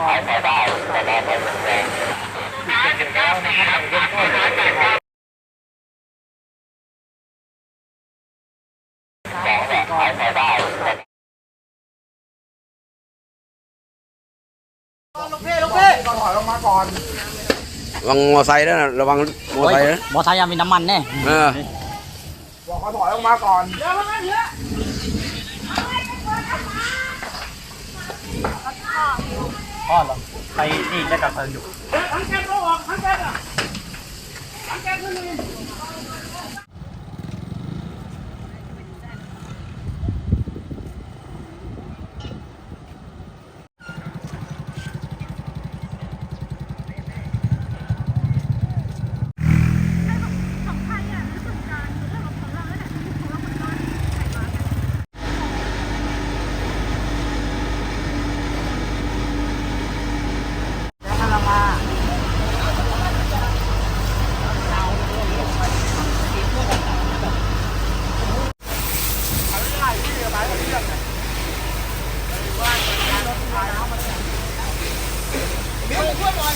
ก่อนได้แต่แรกไม่แรงจุดเกิดเหตุแล้วนะครับในเบื้องต้นนะครับสองก่อนได้ลูกพี่ลูกพี่ก่อนถอยลงมาก่อนระวังมอไซค์ด้วยนะระวังมอไซค์นะมอไซค์ยังมีน้ำมันแน่เออ บอกเขาถอยลงมาก่อน พ่อเหรอไปนี่ได้กับเพลิงอยู่ของ ก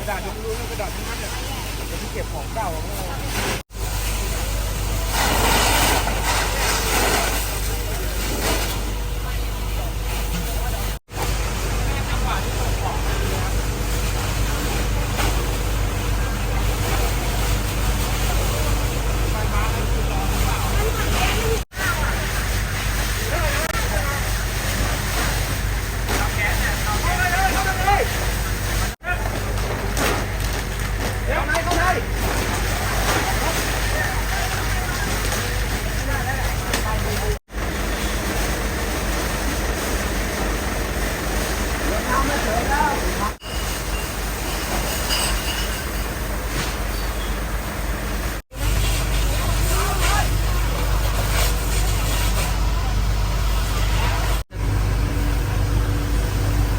ระดาษยกรู้กระดาษทั้งนั้นเนี่ยจะเก็บของเก่าของเรา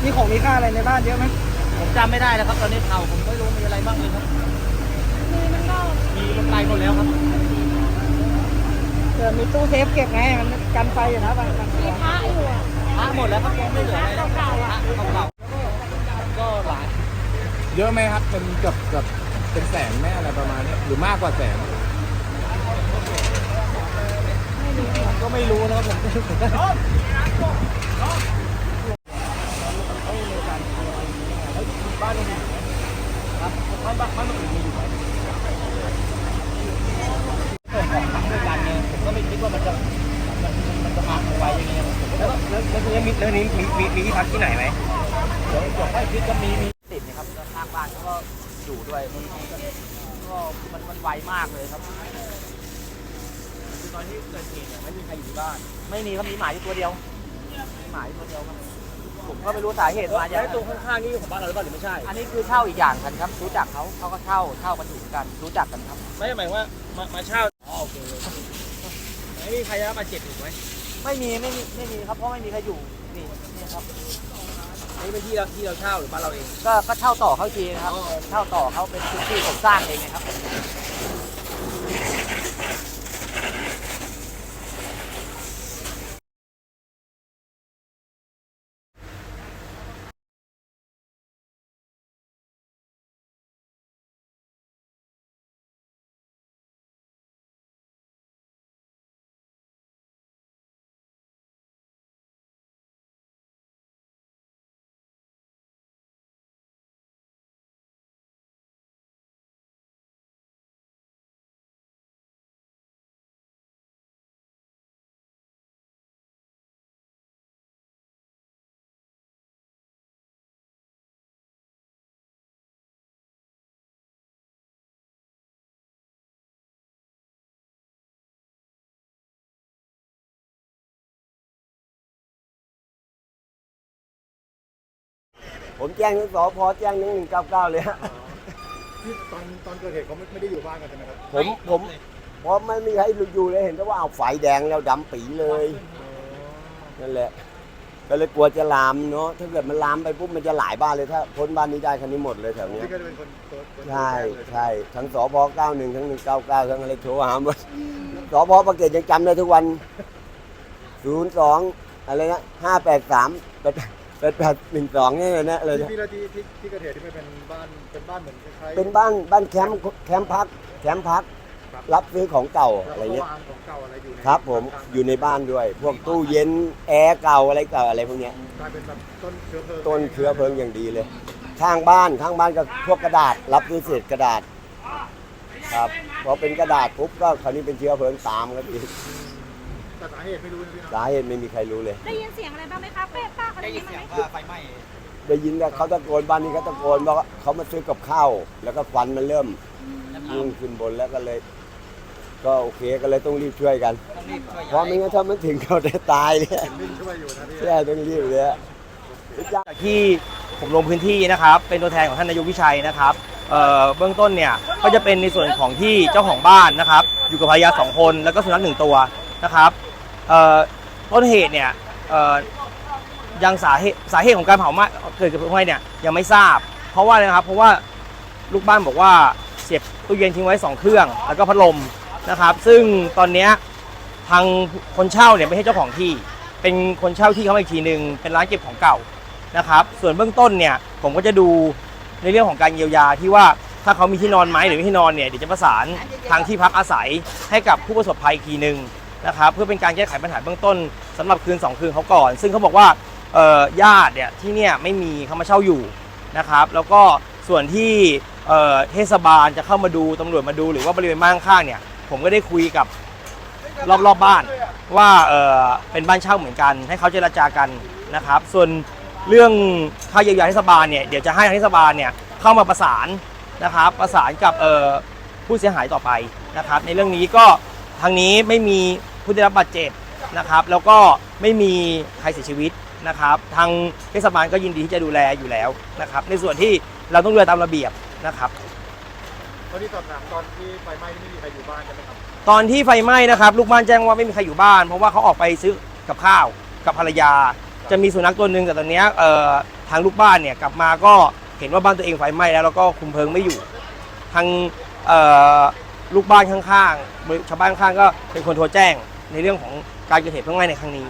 มีของมีค่าอะไรในบ้านเยอะไหมผมจำไม่ได้แล้วครับตอนนี้เข่าผมไม่รู้มีอะไรบ้างเลยครับมีมันก็มีลงไปหมดแล้วครับเดี๋ยวมีตู้เซฟเก็บไงมันกันไฟอยู่นะบางบางตัวพระอยู่อะพระหมดแล้วครับยังไม่เหลืออะไรแล้วพระเก่าๆก็หลายเยอะไหมครับเป็นเกือบเกือบเป็นแสนไหมอะไรประมาณนี้หรือมากกว่าแสนก็ไม่รู้นะครับผมผมก็บ้านมันอยู่ครับบ้านบ้านบ้านมันมีอยู่ไหมส่งของด้วยกันไงผมก็ไม่คิดว่ามันจะมันมันจะมาไวอย่างเงี้ยผมก็ แล้วแล้วแล้วทีนี้ มีแล้วนี้มีมีมีที่พักที่ไหนไหมเดี๋ยวเดี๋ยวค่อยคิดก็มีมีติดนะครับข้างบ้านเขาก็อยู่ด้วยมันก็ก็มันมันไวมากเลยครับตอนที่เกิดเหตุไม่มีใครอยู่บ้าน ไม่มีครับมีหมาอยู่ตัวเดียวมีหมาอยู่ตัวเดียวครับผมก็ไม่รู้สาเหตุมาจากแล้วตรงข้างๆนี่ของบ้านเราหรือเปล่าหรือไม่ใช่ อันนี้คือเช่าอีกอย่างกันครับ รู้จักเขาเขาก็เช่าเช่ากันอยู่กัน รู้จักกันครับ ไม่หมายว่ามามาเช่าอ๋อโอเคไม่มีใครได้รับบาดเจ็บถูกไหม ไม่มีไม่มีไม่มีครับเพราะไม่มีใครอยู่นี่นี่ครับอันนี้เป็นที่เราที่เราเช่าหรือบ้านเราเองก็ก็เช่าต่อเขาอีกทีนะครับเช่าต่อเขาเป็นพื้นที่ผมสร้างเองนะครับ ผมแจ้งทั้งสพแจ้งหนึ่งหนึ่งเก้าเก้าเลยฮะตอนตอนเกิดเหตุเขาไม่ไม่ได้อยู่บ้านกันใช่ไหมครับผมผมเพราะไม่มีใครอยู่เลยเห็นแต่ว่าเอาไฟแดงแล้วดำปีเลยอนั่นแหละ ก็เลยกลัวจะลามเนาะถ้าเกิดมันลามไปปุ๊บมันจะหลายบ้านเลยถ้าพ้นบ้านนี้ได้คันนี้หมดเลยแถวเนี้ยพี่ก็จะเป็นคนตัวตัวใช่แจ้งเลยใช่ทั้งสพ91ทั้ง199ทั้งอะไรโทรหาหมดสพประเกตยังจำได้ทุกวัน 02 อะไรนะ583 8812นี่นะอะไรที่นะพี่ละที่ที่ที่เกิดเหตุที่มันเป็นบ้านเป็นบ้านเหมือนคล้ายๆเป็นบ้านบ้านแคมป์แคมป์พักแคมป์พัก รับซื้อของเก่าแล้วอะไรก็เงี้ย วางของเก่าอะไรอยู่ในครับผมข้างๆอยู่ในบ้านด้วย พวกตู้เย็นแอร์เก่าอะไรเก่าอะไรพวกเนี้ย กลายเป็นแบบต้นเชื้อเพลิงต้นเชื้อเพลิงอย่างดีเลย ข้างบ้านข้างบ้านก็พวกกระดาษ รับซื้อเศษกระดาษ ครับพอเป็นกระดาษปุ๊บก็คราวนี้เป็นเชื้อเพลิงตามกันอีก แต่สาเหตุไม่รู้นะพี่นะสาเหตุไม่มีใครรู้เลย ได้ยินเสียงอะไรบ้างไหมคะเป๊ะป้าอะไรได้อย่างยินเงี้ยเสียงไหมว่าไฟไหม้ได้ยินว่าเขาตะโกนบ้านนี้เขาตะโกนว่าเขามาซื้อกับข้าวแล้วก็ควันมันเริ่มพุ่งขึ้นบนแล้วก็เลย ก็โอเคก็เลยต้องรีบช่วยกัน ต้องรีบช่วยเพราะไม่งั้นถ้ามันถึงเขาได้ตายเลยวิ่งช่วยอยู่นะพี่ใช่ต้องรีบเลยอะจากที่ผมลงพื้นที่นะครับ เป็นตัวแทนของท่านนายกวิชัยนะครับเอ่อเบื้องต้นเนี่ยก็จะเป็นในส่วนของที่เจ้าของบ้านนะครับ อยู่กับภรรยาสองคนแล้วก็สุนัขหนึ่งตัวนะครับเอ่อ ต้นเหตุเนี่ยยังสาเหตุสาเหตุของการเผาไหม้เกิดกับเพลิงไหม้เนี่ยยังไม่ทราบ เพราะว่าอะไรนะครับ เพราะว่าลูกบ้านบอกว่าเสียบตู้เย็นทิ้งไว้สองเครื่อง แล้วก็พัดลมนะครับ ซึ่งตอนนี้ทางคนเช่าเนี่ยไม่ใช่เจ้าของที่ เป็นคนเช่าที่เขามาอีกทีหนึ่งเป็นร้านเก็บของเก่านะครับ ส่วนเบื้องต้นเนี่ยผมก็จะดูในเรื่องของการเยียวยาที่ว่าถ้าเขามีที่นอนไหมหรือไม่ที่นอนเนี่ยเดี๋ยวจะประสานทางที่พักอาศัยให้กับผู้ประสบภัยอีกทีหนึ่ง นะครับเพื่อเป็นการแก้ไขปัญหาเบื้องต้นสำหรับคืน 2 คืนเขาก่อน ซึ่งเขาบอกว่าญาติเนี่ยที่เนี่ยไม่มีเขามาเช่าอยู่นะครับแล้วก็ส่วนที่เทศบาลจะเข้ามาดูตำรวจมาดูหรือว่าบริเวณบ้านข้างเนี่ยผมก็ได้คุยกับรอบๆบบ้านว่าเเป็นบ้านเช่าเหมือนกัน ให้เขาเจรจากันนะครับ ส่วนเรื่องค่าเยียวยาเทศบาลเนี่ยเดี๋ยวจะให้เทศบาลเนี่ยเข้ามาประสานนะครับประสานกับผู้เสียหายต่อไปนะครับ ในเรื่องนี้ก็ ทางนี้ไม่มีผู้ได้รับบาดเจ็บนะครับ แล้วก็ไม่มีใครเสียชีวิตนะครับ ทางเทศบาลก็ยินดีที่จะดูแลอยู่แล้วนะครับ ในส่วนที่เราต้องดูแลตามระเบียบนะครับตอนที่สอบถามตอนที่ไฟไหม้ไม่มีใครอยู่บ้านใช่ไหมครับตอนที่ไฟไหม้นะครับ ลูกบ้านแจ้งว่าไม่มีใครอยู่บ้าน เพราะว่าเขาออกไปซื้อกับข้าวกับภรรยา จะมีสุนัขตัวหนึ่งแต่ตอนเนี้ยเอ่อทางลูกบ้านเนี่ยกลับมาก็เห็นว่าบ้านตัวเองไฟไหม้แล้วแล้วก็คุมเพลิงไม่อยู่ ทางเอ่อ ลูกบ้านข้างๆชาวบ้านข้างๆก็เป็นคนโทรแจ้งในเรื่องของการเกิดเหตุเพลิงไหม้ในครั้งนี้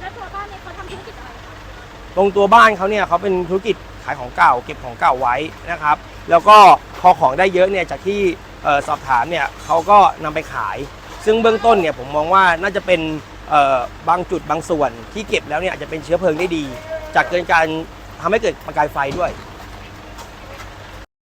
แล้วตัวบ้านเนี่ยเขาทำธุรกิจอะไรคะตรงตัวบ้านเขาเนี่ยเขาเป็นธุรกิจขายของเก่า เก็บของเก่าไว้นะครับ แล้วก็พอของได้เยอะเนี่ยจากที่เอ่อสอบถามเนี่ยเขาก็นำไปขาย ซึ่งเบื้องต้นเนี่ยผมมองว่าน่าจะเป็นเอ่อบางจุดบางส่วนที่เก็บแล้วเนี่ยอาจจะเป็นเชื้อเพลิงได้ดี จากเกิดการทำให้เกิดประกายไฟด้วย